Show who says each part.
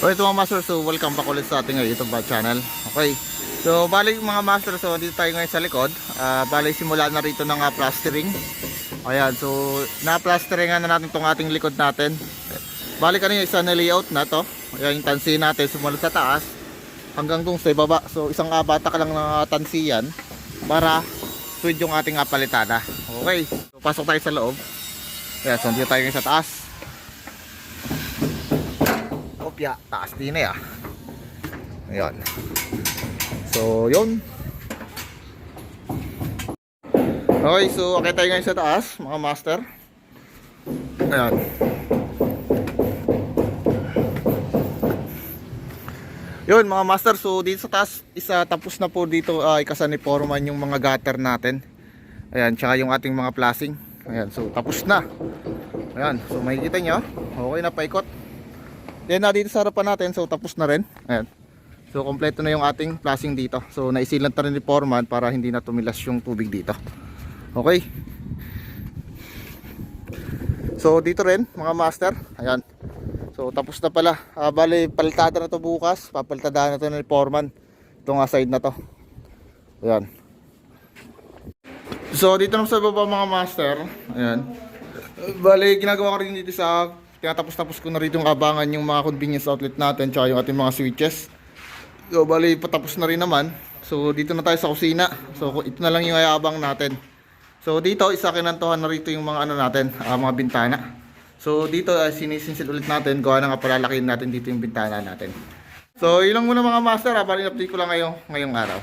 Speaker 1: Okay, ito mga master, so welcome back ulit sa ating uh, YouTube channel. Okay, so bali mga master, so dito tayo ngayon sa likod. Ah, bali simula na rito ng uh, plastering. Ayan, so na-plasteringan na natin itong ating likod natin. Bali kanina isa na layout na to. Ayan yung tansi natin, sumula sa taas hanggang dun sa ibaba. So isang uh, batak lang ng uh, tansi yan para suwid yung ating uh, palitada. Okay, so pasok tayo sa loob. Ayan, so dito tayo ngayon sa taas. Opya, taas din eh ah. Ayan. So, yun. Okay, so akit tayo ngayon sa taas, mga master. Ayan. Yun mga master, so dito sa taas, isa tapos na po dito uh, ikasan ni Foreman yung mga gutter natin. Ayan, tsaka yung ating mga flashing. Ayan, so tapos na. Ayan, so makikita nyo, okay na paikot. Then na dito sa harapan natin, so tapos na rin. Ayan. So kompleto na yung ating flashing dito. So naisilant na rin ni Foreman para hindi na tumilas yung tubig dito. Okay. So dito rin mga master. Ayan. So tapos na pala. Ah, bali palitada na to bukas. Papalitadahan na to ni Foreman. Itong side na to. Ayan. So dito naman sa baba mga master. Ayan. Bali ginagawa ko rin dito sa tinatapos-tapos ko na rito yung abangan yung mga convenience outlet natin tsaka yung ating mga switches. So bali patapos na rin naman. So dito na tayo sa kusina. So ito na lang yung ayabang natin. So dito isa kinantuhan na rito yung mga ano natin, ah, mga bintana. So dito uh, sinisinsil ulit natin, gawa na nga palalakihin natin dito yung bintana natin. So ilang muna mga master, ha, bali update ko lang ngayon ngayong araw.